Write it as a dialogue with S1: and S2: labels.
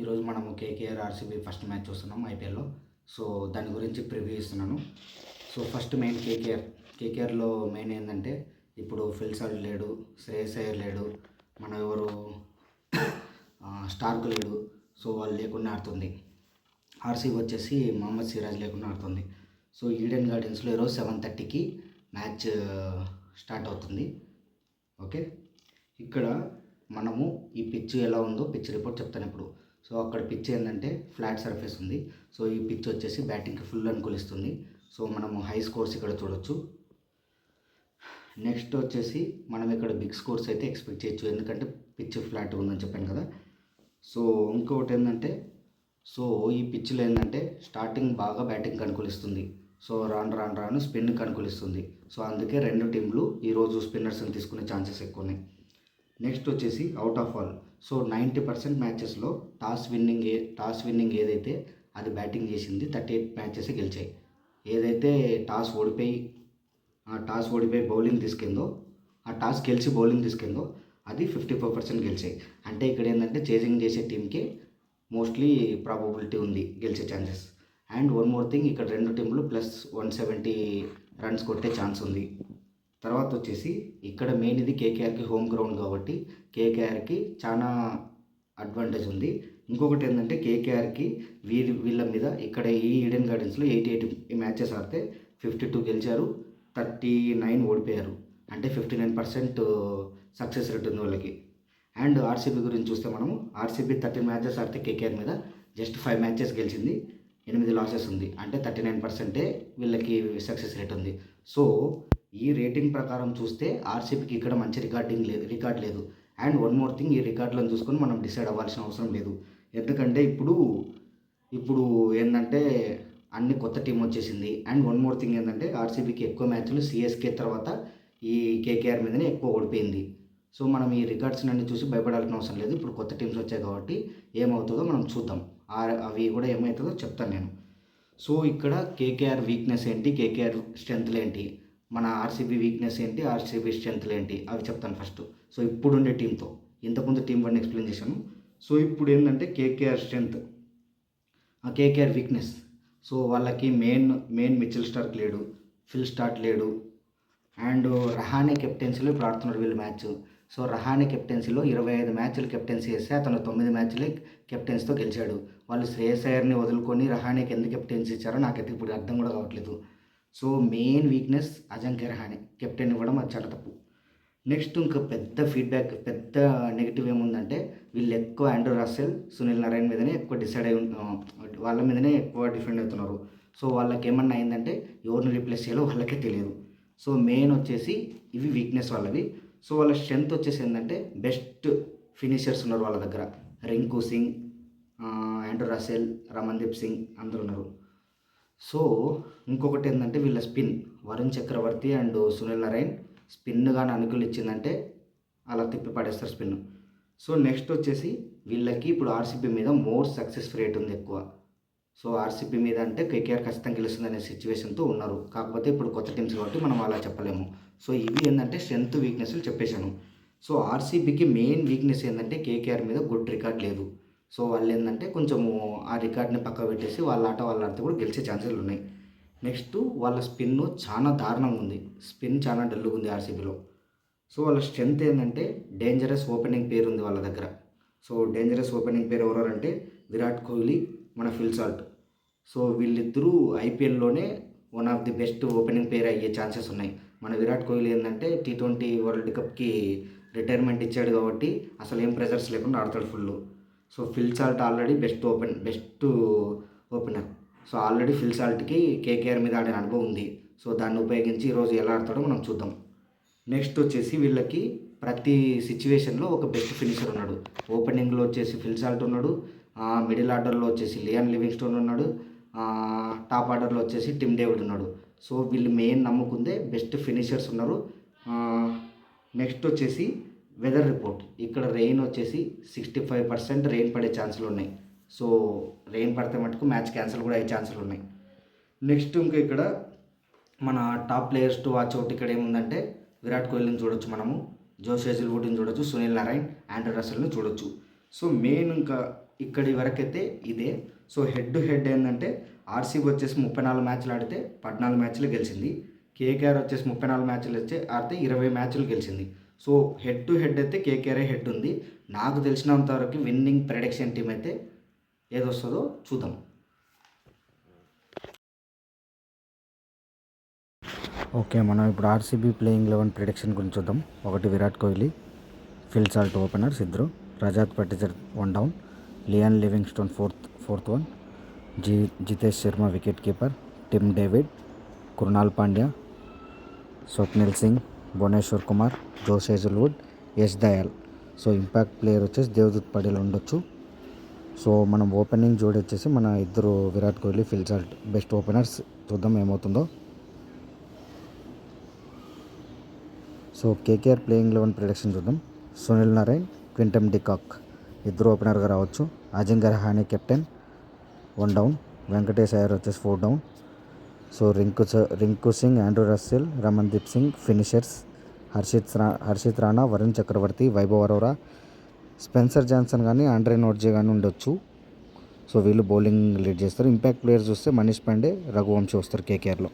S1: ఈరోజు మనము KKR RCB first match చూస్తున్నాం ఐపీఎల్లో. సో దాని గురించి ప్రివ్యూ ఇస్తున్నాను సో ఫస్ట్ మెయిన్ కేకేఆర్ కేకేఆర్లో మెయిన్ ఏంటంటే ఇప్పుడు ఫిల్సాల్ లేడు శ్రేయస్ అయ్యర్ లేడు మన ఎవరు స్టార్క్ లేడు. సో వాళ్ళు లేకుండా ఆడుతుంది. ఆర్సీబీ వచ్చేసి మహమ్మద్ సిరాజ్ లేకుండా ఆడుతుంది. సో ఈడెన్ గార్డెన్స్లో ఈరోజు సెవెన్ థర్టీకి మ్యాచ్ స్టార్ట్ అవుతుంది. ఓకే? ఇక్కడ మనము ఈ పిచ్ ఎలా ఉందో పిచ్ రిపోర్ట్ చెప్తాను ఇప్పుడు. సో అక్కడ పిచ్ ఏంటంటే ఫ్లాట్ సర్ఫేస్ ఉంది. సో ఈ పిచ్ వచ్చేసి బ్యాటింగ్కి ఫుల్ అనుకూలిస్తుంది. సో మనము హై స్కోర్స్ ఇక్కడ చూడొచ్చు. నెక్స్ట్ వచ్చేసి మనం ఇక్కడ బిగ్ స్కోర్స్ అయితే ఎక్స్పెక్ట్ చేయొచ్చు. ఎందుకంటే పిచ్ ఫ్లాట్ ఉందని చెప్పాను కదా. సో ఇంకొకటి ఏంటంటే సో ఈ పిచ్లో ఏంటంటే స్టార్టింగ్ బాగా బ్యాటింగ్కి అనుకూలిస్తుంది. సో రాను రాను రాను స్పిన్కి అనుకూలిస్తుంది. సో అందుకే రెండు టీంలు ఈరోజు స్పిన్నర్స్ని తీసుకునే ఛాన్సెస్ ఎక్కువ ఉన్నాయి నెక్స్ట్ వచ్చేసి out of all so ninety percent మ్యాచెస్లో toss winning ఏ టాస్ విన్నింగ్ ఏదైతే అది బ్యాటింగ్ చేసింది థర్టీ ఎయిట్ మ్యాచెస్ గెలిచాయి. ఏదైతే టాస్ ఓడిపోయి టాస్ ఓడిపోయి బౌలింగ్ తీసుకెందో ఆ టాస్ గెలిచి బౌలింగ్ తీసుకెందో అది ఫిఫ్టీ ఫోర్ పర్సెంట్ గెలిచాయి. అంటే ఇక్కడ ఏంటంటే చేజింగ్ చేసే టీంకి మోస్ట్లీ ప్రాబబిలిటీ ఉంది గెలిచే chances. And one more thing ఇక్కడ రెండు టీంలు ప్లస్ వన్ సెవెంటీ రన్స్ కొట్టే ఛాన్స్ ఉంది. తర్వాత వచ్చేసి ఇక్కడ మెయిన్ ఇది కేకేఆర్కి హోమ్ గ్రౌండ్ కాబట్టి కేకేఆర్కి చాలా అడ్వాంటేజ్ ఉంది. ఇంకొకటి ఏంటంటే కేకేఆర్కి వీరి వీళ్ళ మీద ఇక్కడ ఈ ఈడెన్ గార్డెన్స్లో ఎయిటీ ఎయిట్ మ్యాచెస్ ఆడితే ఫిఫ్టీ టూ గెలిచారు థర్టీ నైన్ ఓడిపోయారు. అంటే fifty nine percent success rate ఉంది వాళ్ళకి. అండ్ ఆర్సీబీ గురించి చూస్తే మనము ఆర్సీబీ థర్టీన్ మ్యాచెస్ ఆడితే కేకేఆర్ మీద జస్ట్ ఫైవ్ మ్యాచెస్ గెలిచింది ఎనిమిది లాసెస్ ఉంది. అంటే థర్టీ నైన్ పర్సెంటే వీళ్ళకి సక్సెస్ రేట్ ఉంది. సో ఈ రేటింగ్ ప్రకారం చూస్తే ఆర్సీబీకి ఇక్కడ మంచి రికార్డింగ్ లేదు రికార్డ్ లేదు. అండ్ వన్ మోర్ థింగ్ ఈ రికార్డులను చూసుకొని మనం డిసైడ్ అవ్వాల్సిన అవసరం లేదు. ఎందుకంటే ఇప్పుడు ఇప్పుడు ఏంటంటే అన్ని కొత్త టీం వచ్చేసింది. అండ్ వన్ మోర్ థింగ్ ఏంటంటే ఆర్సీబీకి ఎక్కువ మ్యాచ్లు సిఎస్కే తర్వాత ఈ కేకేఆర్ మీదనే ఎక్కువ ఓడిపోయింది. సో మనం ఈ రికార్డ్స్ అన్ని చూసి భయపడాల్సిన అవసరం లేదు. ఇప్పుడు కొత్త టీమ్స్ వచ్చాయి కాబట్టి ఏమవుతుందో మనం చూద్దాం. ఆ- అవి కూడా ఏమవుతుందో చెప్తాను నేను. సో ఇక్కడ కేకేఆర్ వీక్నెస్ ఏంటి? కేకేఆర్ స్ట్రెంగ్త్లు ఏంటి? మన ఆర్సీబీ వీక్నెస్ ఏంటి ఆర్సీబీ స్ట్రెంత్లు ఏంటి అవి చెప్తాను ఫస్ట్ సో ఇప్పుడుండే టీంతో ఇంతకుముందు టీం వన్ ఎక్స్ప్లెయిన్ చేశాను. సో ఇప్పుడు ఏంటంటే కేకేఆర్ స్ట్రెంత్ ఆ కేకేఆర్ వీక్నెస్ సో వాళ్ళకి మెయిన్ మెయిన్ మిచిల్ స్టార్క్ లేడు ఫిల్ స్టార్ట్ లేడు అండ్ రహానే కెప్టెన్సీలో ఇప్పుడు ఆడుతున్నాడు వీళ్ళు మ్యాచ్ సో రహానే కెప్టెన్సీలో ఇరవై ఐదు మ్యాచ్లు కెప్టెన్సీ వేస్తే అతను తొమ్మిది మ్యాచ్లే కెప్టెన్సీతో గెలిచాడు. వాళ్ళు శ్రేయస్ అయ్యర్ని వదులుకొని రహానేకి ఎందుకు కెప్టెన్సీ ఇచ్చారో నాకైతే ఇప్పుడు అర్థం కూడా కావట్లేదు. So main weakness Ajinkya Rahane captain ఇవ్వడం అది చాలా తప్పు. నెక్స్ట్ ఇంకా పెద్ద ఫీడ్బ్యాక్ పెద్ద నెగిటివ్ ఏముందంటే వీళ్ళు ఎక్కువ ఆండ్రూ రస్సెల్ సునీల్ నారాయణ మీదనే ఎక్కువ డిసైడ్ అయి వాళ్ళ మీదనే ఎక్కువ డిఫెండ్ అవుతున్నారు. సో వాళ్ళకి ఏమన్నా అయిందంటే ఎవరిని రీప్లేస్ చేయాలో వాళ్ళకే తెలియదు. సో మెయిన్ వచ్చేసి ఇవి వీక్నెస్ వాళ్ళవి. సో వాళ్ళ స్ట్రెంత్ వచ్చేసి ఏంటంటే బెస్ట్ ఫినిషర్స్ ఉన్నారు వాళ్ళ దగ్గర. రింకు సింగ్ ఆండ్రూ రసెల్ రమన్దీప్ సింగ్ అందరు ఉన్నారు. సో ఇంకొకటి ఏంటంటే వీళ్ళ spin. Varun Chakravarthy and Sunil Narine spin కానీ అనుకూలు ఇచ్చిందంటే అలా తిప్పి పడేస్తారు స్పిన్. సో నెక్స్ట్ వచ్చేసి వీళ్ళకి ఇప్పుడు ఆర్సీబీ మీద మోర్ సక్సెస్ రేట్ ఉంది ఎక్కువ. సో ఆర్సీబీ మీద అంటే కేకేఆర్ ఖచ్చితంగా గెలుస్తుంది అనే సిచ్యువేషన్తో ఉన్నారు. కాకపోతే ఇప్పుడు కొత్త టీమ్స్ కాబట్టి మనం అలా చెప్పలేము. సో ఇవి ఏంటంటే స్ట్రెంత్ వీక్నెస్లు చెప్పేశాను. సో ఆర్సీబీకి మెయిన్ వీక్నెస్ ఏంటంటే కేకేఆర్ మీద గుడ్ రికార్డ్ లేదు. సో వాళ్ళు ఏంటంటే కొంచెము ఆ రికార్డ్ని పక్క పెట్టేసి వాళ్ళ ఆట వాళ్ళ ఆడితే కూడా గెలిచే ఛాన్సెస్ ఉన్నాయి. నెక్స్ట్ వాళ్ళ స్పిన్ చాలా దారుణంగా ఉంది. స్పిన్ చాలా డల్గా ఉంది ఆర్సీబీలో. సో వాళ్ళ స్ట్రెంత్ ఏంటంటే డేంజరస్ ఓపెనింగ్ పేరు ఉంది వాళ్ళ దగ్గర. సో డేంజరస్ ఓపెనింగ్ పేరు ఎవరంటే విరాట్ కోహ్లీ మన ఫిల్ సాల్ట్. సో వీళ్ళిద్దరూ ఐపీఎల్లోనే one of the best opening pair అయ్యే ఛాన్సెస్ ఉన్నాయి. మన విరాట్ కోహ్లీ ఏంటంటే టీ ట్వంటీ వరల్డ్ కప్కి రిటైర్మెంట్ ఇచ్చాడు కాబట్టి అసలు ఏం ప్రెజర్స్ లేకుండా ఆడతాడు full so Phil Salt already best open best opener. So already Phil సాల్ట్కి KKR మీద ఆడిన అనుభవం ఉంది. సో దాన్ని ఉపయోగించి ఈరోజు ఎలా ఆడతాడో మనం చూద్దాం. నెక్స్ట్ వచ్చేసి వీళ్ళకి ప్రతి సిచ్యువేషన్లో ఒక బెస్ట్ ఫినిషర్ ఉన్నాడు. ఓపెనింగ్లో వచ్చేసి ఫిల్ సాల్ట్ ఉన్నాడు. మిడిల్ ఆర్డర్లో వచ్చేసి లియాన్ లివింగ్స్టోన్ ఉన్నాడు. టాప్ ఆర్డర్లో వచ్చేసి టిమ్ డేవిడ్ ఉన్నాడు. సో వీళ్ళు మెయిన్ నమ్ముకుందే బెస్ట్ ఫినిషర్స్ ఉన్నారు. నెక్స్ట్ వచ్చేసి వెదర్ రిపోర్ట్ ఇక్కడ రెయిన్ వచ్చేసి సిక్స్టీ ఫైవ్ పర్సెంట్ రెయిన్ పడే ఛాన్సులు ఉన్నాయి. సో రెయిన్ పడితే మటుకు మ్యాచ్ క్యాన్సిల్ కూడా అయ్యే ఛాన్సులు ఉన్నాయి. నెక్స్ట్ ఇంకా ఇక్కడ మన top players to watch out ఇక్కడ ఏముందంటే విరాట్ కోహ్లీని చూడొచ్చు మనము జోస్ హెజిల్వుడ్ని చూడొచ్చు సునీల్ నారాయణ్ ఆండ్రూ రసల్ని చూడొచ్చు. సో మెయిన్ ఇంకా ఇక్కడి వరకైతే ఇదే. సో హెడ్ టు హెడ్ ఏంటంటే ఆర్సీబీ వచ్చేసి ముప్పై నాలుగు మ్యాచ్లు ఆడితే పద్నాలుగు మ్యాచ్లు గెలిచింది. కేకేఆర్ వచ్చేసి ముప్పై నాలుగు మ్యాచ్లు వచ్చి ఆడితే ఇరవై మ్యాచ్లు గెలిచింది. సో హెడ్ టు హెడ్ అయితే కేకేఆర్ హెడ్ ఉంది. నాకు తెలిసినంత వరకు విన్నింగ్ ప్రెడిక్షన్ టీం అయితే ఏదొస్తుందో చూద్దాం. ఓకే మనం ఇప్పుడు ఆర్సీబీ ప్లేయింగ్ లెవెన్ ప్రిడిక్షన్ గురించి చూద్దాం. ఒకటి Virat Kohli Phil Salt openers ఇద్దరు Rajat Patidar one down Liam Livingstone fourth fourth one G Jitesh Sharma wicket keeper Tim David Krunal Pandya Swapnil Singh Bhuvneshwar Kumar Josh Hazlewood Yash Dayal so impact player వచ్చేసి దేవదూత్ పడేల్ ఉండొచ్చు. So మనం opening జోడి వచ్చేసి మన ఇద్దరు Virat Kohli Phil Salt best openers చూద్దాం ఏమవుతుందో. So KKR playing eleven prediction చూద్దాం. Sunil Narine Quinton de Kock ఇద్దరు ఓపెనర్గా రావచ్చు. Ajinkya Rahane captain one down Venkatesh Iyer వచ్చేసి four down so Rinku Rinku Singh Andre Russell Ramandeep Singh finishers Harshit రా Harshit Rana Varun Chakravarthy Vaibhav Arora Spencer Johnson కానీ Andre Nortje కానీ ఉండొచ్చు. So వీళ్ళు బౌలింగ్ లీడ్ చేస్తారు. ఇంపాక్ట్ ప్లేయర్స్ చూస్తే మనీష్ పాండే రఘువంశీ వస్తారు కేకేఆర్లో.